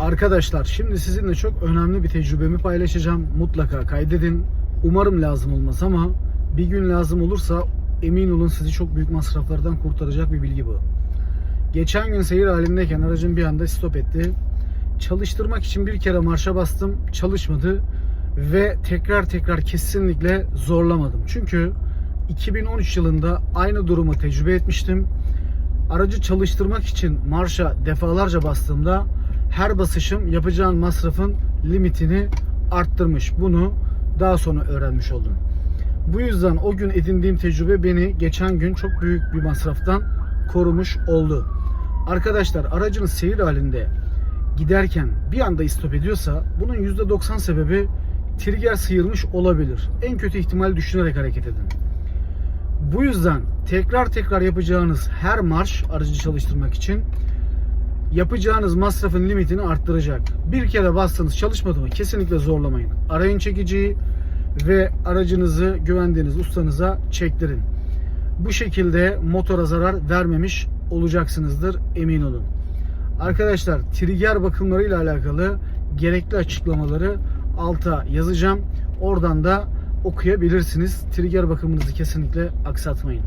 Arkadaşlar şimdi sizinle çok önemli bir tecrübemi paylaşacağım. Mutlaka kaydedin. Umarım lazım olmaz ama bir gün lazım olursa emin olun sizi çok büyük masraflardan kurtaracak bir bilgi bu. Geçen gün seyir halindeyken aracım bir anda stop etti. Çalıştırmak için bir kere marşa bastım. Çalışmadı ve tekrar tekrar kesinlikle zorlamadım. Çünkü 2013 yılında aynı durumu tecrübe etmiştim. Aracı çalıştırmak için marşa defalarca bastığımda her basışım yapacağın masrafın limitini arttırmış. Bunu daha sonra öğrenmiş oldum. Bu yüzden o gün edindiğim tecrübe beni geçen gün çok büyük bir masraftan korumuş oldu. Arkadaşlar aracınız seyir halinde giderken bir anda istop ediyorsa bunun %90 sebebi trigger sıyırmış olabilir. En kötü ihtimal düşünerek hareket edin. Bu yüzden tekrar tekrar yapacağınız her marş aracı çalıştırmak için yapacağınız masrafın limitini arttıracak. Bir kere bastınız çalışmadı mı kesinlikle zorlamayın. Arayın çekiciyi ve aracınızı güvendiğiniz ustanıza çektirin. Bu şekilde motora zarar vermemiş olacaksınızdır emin olun. Arkadaşlar trigger bakımlarıyla alakalı gerekli açıklamaları alta yazacağım. Oradan da okuyabilirsiniz. Trigger bakımınızı kesinlikle aksatmayın.